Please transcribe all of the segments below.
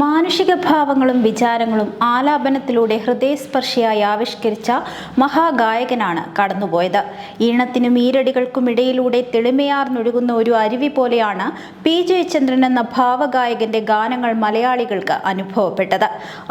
മാനുഷിക ഭാവങ്ങളും വിചാരങ്ങളും ആലാപനത്തിലൂടെ ഹൃദയസ്പർശിയായി ആവിഷ്കരിച്ച മഹാഗായകനാണ് കടന്നുപോയത്. ഈണത്തിനും ഈരടികൾക്കും ഇടയിലൂടെ തെളിമയാർന്നൊഴുകുന്ന ഒരു അരുവി പോലെയാണ് പി ജയചന്ദ്രൻ എന്ന ഭാവഗായകന്റെ ഗാനങ്ങൾ മലയാളികൾക്ക് അനുഭവപ്പെട്ടത്.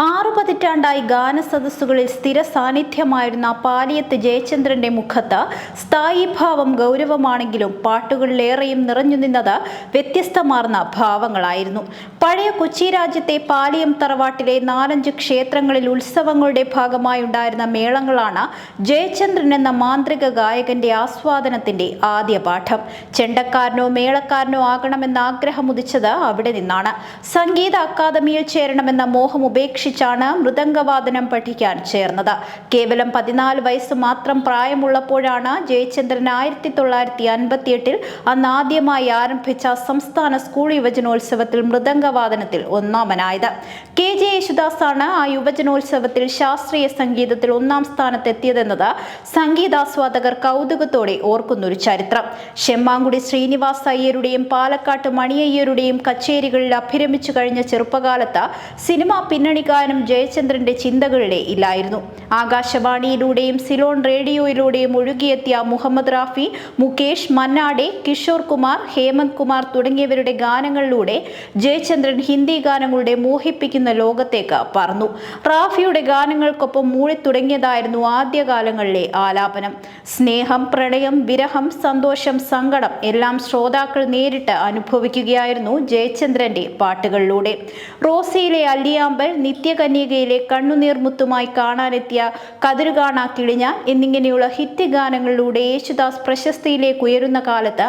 ആറു പതിറ്റാണ്ടായി ഗാനസദസ്സുകളിൽ സ്ഥിര സാന്നിധ്യമായിരുന്ന പാലിയത്ത് ജയചന്ദ്രന്റെ മുഖത്ത് സ്ഥായി ഭാവം ഗൗരവമാണെങ്കിലും പാട്ടുകളിലേറെയും നിറഞ്ഞു നിന്നത് വ്യത്യസ്തമാർന്ന ഭാവങ്ങളായിരുന്നു. പഴയ കൊച്ചി രാജ്യത്തെ പാലിയം തറവാട്ടിലെ നാലഞ്ച് ക്ഷേത്രങ്ങളിൽ ഉത്സവങ്ങളുടെ ഭാഗമായി ഉണ്ടായിരുന്ന മേളങ്ങളാണ് ജയചന്ദ്രൻ എന്ന മാന്ത്രിക ഗായകന്റെ ആസ്വാദനത്തിന്റെ ആദ്യ പാഠം. ചെണ്ടക്കാരനോ മേളക്കാരനോ ആകണമെന്ന ആഗ്രഹം ഉദിച്ചത് അവിടെ നിന്നാണ്. സംഗീത അക്കാദമിയിൽ ചേരണമെന്ന മോഹം ഉപേക്ഷിച്ചാണ് മൃദംഗവാദനം പഠിക്കാൻ ചേർന്നത്. കേവലം പതിനാല് വയസ്സ് മാത്രം പ്രായമുള്ളപ്പോഴാണ് ജയചന്ദ്രൻ ആയിരത്തി തൊള്ളായിരത്തി അൻപത്തിയെട്ടിൽ അന്ന് ആദ്യമായി ആരംഭിച്ച സംസ്ഥാന സ്കൂൾ യുവജനോത്സവത്തിൽ മൃദംഗവാദനത്തിൽ ഒന്നാമനായത് കെ ജെ യേശുദാസാണ് ആ യുവജനോത്സവത്തിൽ ശാസ്ത്രീയ സംഗീതത്തിൽ ഒന്നാം സ്ഥാനത്തെത്തിയതെന്നത് സംഗീതാസ്വാദകർ കൗതുകത്തോടെ ഓർക്കുന്നൊരു ചരിത്രം. ഷെമ്മാങ്കുടി ശ്രീനിവാസ അയ്യരുടെയും പാലക്കാട്ട് മണിയയ്യരുടെയും കച്ചേരികളിൽ അഭിരമിച്ചു കഴിഞ്ഞ ചെറുപ്പകാലത്ത് സിനിമാ പിന്നണി ഗാനം ജയചന്ദ്രന്റെ ചിന്തകളിലെ ഇല്ലായിരുന്നു. ആകാശവാണിയിലൂടെയും സിലോൺ റേഡിയോയിലൂടെയും ഒഴുകിയെത്തിയ മുഹമ്മദ് റാഫി മുകേഷ് മന്നാടെ കിഷോർ കുമാർ ഹേമന്ത് കുമാർ തുടങ്ങിയവരുടെ ഗാനങ്ങളിലൂടെ ജയചന്ദ്രൻ ഹിന്ദി ഗാനങ്ങളുടെ മോഹിപ്പിക്കുന്ന ലോകത്തേക്ക് പറന്നു. റാഫിയുടെ ഗാനങ്ങൾക്കൊപ്പം മൂളിത്തുടങ്ങിയതായിരുന്നു ആദ്യകാലങ്ങളിലെ ആലാപനം. സ്നേഹം പ്രണയം വിരഹം സന്തോഷം സങ്കടം എല്ലാം ശ്രോതാക്കൾ നേരിട്ട് അനുഭവിക്കുകയായിരുന്നു ജയചന്ദ്രന്റെ പാട്ടുകളിലൂടെ. റോസിയിലെ അല്ലിയാമ്പൽ നിത്യകന്യകയിലെ കണ്ണുനീർമുത്തുമായി കാണാനെത്തിയ കതിരുകാണ കിളിഞ്ഞ എന്നിങ്ങനെയുള്ള ഹിറ്റ് ഗാനങ്ങളിലൂടെ യേശുദാസ് പ്രശസ്തിയിലേക്ക് ഉയരുന്ന കാലത്ത്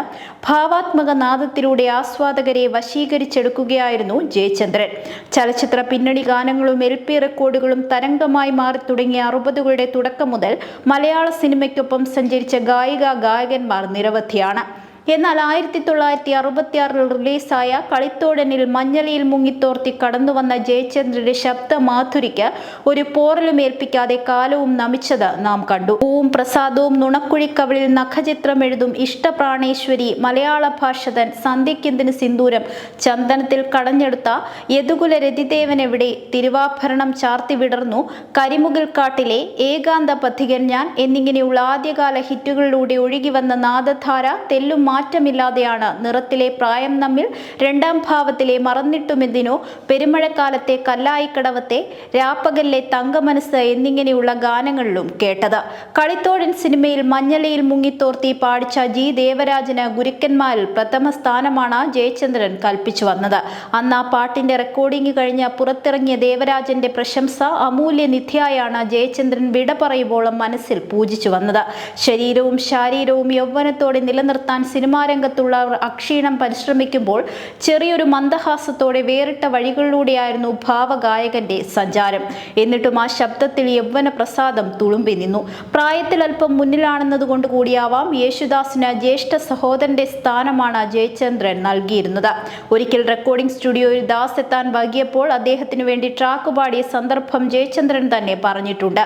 ഭാവാത്മക നാദത്തിലൂടെ ആസ്വാദകരെ വശീകരിച്ചെടുക്കുകയായിരുന്നു ജയചന്ദ്രൻ. ചലച്ചിത്ര പിന്നണി ഗാനങ്ങളും എൽ പി റെക്കോർഡുകളും തരംഗമായി മാറി തുടങ്ങിയ അറുപതുകളുടെ തുടക്കം മുതൽ മലയാള സിനിമയ്ക്കൊപ്പം സഞ്ചരിച്ച ഗായിക ഗായകന്മാർ നിരവധിയാണ്. എന്നാൽ ആയിരത്തി തൊള്ളായിരത്തി അറുപത്തിയാറിൽ റിലീസായ കളിത്തോടനിൽ മഞ്ഞളിയിൽ മുങ്ങിത്തോർത്തി കടന്നുവന്ന ജയചന്ദ്രന്റെ ശബ്ദമാധുരിക്ക് ഒരു പോറലും ഏൽപ്പിക്കാതെ കാലവും നമിച്ചത് നാം കണ്ടു. പൂവും പ്രസാദവും നുണക്കുഴിക്കവളിൽ നഖചിത്രം എഴുതും ഇഷ്ടപ്രാണേശ്വരി മലയാള ഭാഷതൻ സന്ധ്യക്കെന്തിന് സിന്ദൂരം? ചന്ദനത്തിൽ കടഞ്ഞെടുത്ത യദുകുല രതിദേവൻ എവിടെ തിരുവാഭരണം ചാർത്തി വിടർന്നു? കരിമുകിൽ കാട്ടിലെ ഏകാന്ത പഥികൻ ഞാൻ എന്നിങ്ങനെയുള്ള ആദ്യകാല ഹിറ്റുകളിലൂടെ ഒഴുകി വന്ന നാദധാര തെല്ലും മാറ്റമില്ലാതെയാണ് നിറത്തിലെ പ്രായം നമ്മിൽ രണ്ടാം ഭാവത്തിലെ മറന്നിട്ടുമെന്തിനോ പെരുമഴക്കാലത്തെ കല്ലായിക്കടവത്തെ രാപ്പകലിലെ തങ്കമനസ് എന്നിങ്ങനെയുള്ള ഗാനങ്ങളിലും കേട്ടത്. കളിത്തോഴൻ സിനിമയിൽ മഞ്ഞലയിൽ മുങ്ങിത്തോർത്തി പാടിച്ച ജി ദേവരാജന് ഗുരുക്കന്മാരിൽ പ്രഥമ സ്ഥാനമാണ് ജയചന്ദ്രൻ കൽപ്പിച്ചു വന്നത്. അന്ന് ആ പാട്ടിന്റെ റെക്കോർഡിംഗ് കഴിഞ്ഞ് പുറത്തിറങ്ങിയ ദേവരാജന്റെ പ്രശംസ അമൂല്യനിധിയായാണ് ജയചന്ദ്രൻ വിട പറയുമ്പോളം മനസ്സിൽ പൂജിച്ചു വന്നത്. ശരീരവും ശാരീരവും യൗവനത്തോടെ നിലനിർത്താൻ സിനിമാ രംഗത്തുള്ളവർ അക്ഷീണം പരിശ്രമിക്കുമ്പോൾ ചെറിയൊരു മന്ദഹാസത്തോടെ വേറിട്ട വഴികളിലൂടെയായിരുന്നു ഭാവഗായകന്റെ സഞ്ചാരം. എന്നിട്ടും ആ ശബ്ദത്തിൽ യൗവന പ്രസാദം തുളുമ്പി നിന്നു. പ്രായത്തിൽ അല്പം മുന്നിലാണെന്നതുകൊണ്ട് കൂടിയാവാം യേശുദാസിന് ജ്യേഷ്ഠ സഹോദരന്റെ സ്ഥാനമാണ് ജയചന്ദ്രൻ നൽകിയിരുന്നത്. ഒരിക്കൽ റെക്കോർഡിംഗ് സ്റ്റുഡിയോയിൽ ദാസ് എത്താൻ വൈകിയപ്പോൾ അദ്ദേഹത്തിന് വേണ്ടി ട്രാക്ക് പാടിയ സന്ദർഭം ജയചന്ദ്രൻ തന്നെ പറഞ്ഞിട്ടുണ്ട്.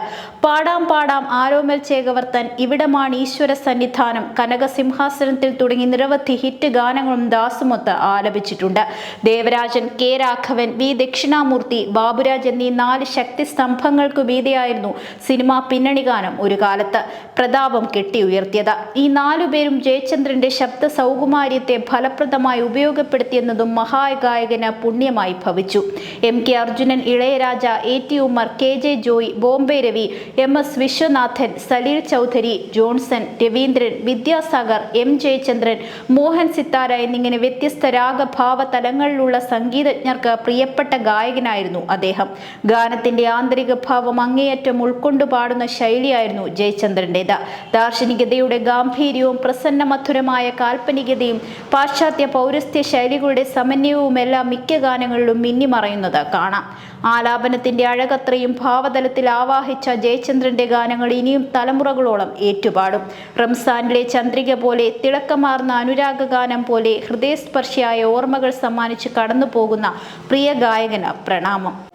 പാടാം പാടാം ആരോമൽ ചേകവർത്തൻ ഇവിടമാണ് ഈശ്വര സന്നിധാനം. കനകസിംഹാസനത്തിൽ തുടങ്ങി നിരവധി ഹിറ്റ് ഗാനങ്ങളും ദാസുമൊത്ത് ആലപിച്ചിട്ടുണ്ട്. ദേവരാജൻ കെ രാഘവൻ വി ദക്ഷിണാമൂർത്തി ബാബുരാജ് എന്നീ നാല് ശക്തി സ്തംഭങ്ങൾക്കു വീതിയായിരുന്നു സിനിമാ പിന്നണി ഗാനം ഒരു കാലത്ത് പ്രതാപം കെട്ടി ഉയർത്തിയത് ഈ നാലുപേരും ജയചന്ദ്രന്റെ ശബ്ദ സൗകുമാര്യത്തെ ഫലപ്രദമായി ഉപയോഗപ്പെടുത്തിയെന്നതും മഹാഗായകന് പുണ്യമായി ഭവിച്ചു. M K Arjunan Ilaiyaraaja A T Ummer K J Joy Bombay Ravi M S Viswanathan Salil Chowdhury Johnson Raveendran Vidyasagar M Jayachandran Mohan Sithara എന്നിങ്ങനെ വ്യത്യസ്ത രാഗഭാവ തലങ്ങളിലുള്ള സംഗീതജ്ഞർക്ക് പ്രിയപ്പെട്ട ഗായകനായിരുന്നു അദ്ദേഹം. ഗാനത്തിന്റെ ആന്തരിക ഭാവം അങ്ങേയറ്റം ഉൾക്കൊണ്ടു പാടുന്ന ശൈലിയായിരുന്നു ജയചന്ദ്രന്റെത് ദാർശനികതയുടെ ഗാംഭീര്യവും പ്രസന്നമധുരമായ കാൽപ്പനികതയും പാശ്ചാത്യ പൗരസ്ത്യ ശൈലികളുടെ സമന്വയവുമെല്ലാം മിക്ക ഗാനങ്ങളിലും മിന്നിമറയുന്നത് കാണാം. ആലാപനത്തിന്റെ അഴകത്രയും ഭാവതലത്തിൽ ആവാഹിച്ച ജയചന്ദ്രന്റെ ഗാനങ്ങൾ ഇനിയും തലമുറകളോളം ഏറ്റുപാടും. റംസാനിലെ ചന്ദ്രിക പോലെ തിളക്കമാർന്ന അനുരാഗ ഗാനം പോലെ ഹൃദയസ്പർശിയായ ഓർമ്മകൾ സമ്മാനിച്ച് കടന്നു പോകുന്ന പ്രിയ ഗായകന് പ്രണാമം.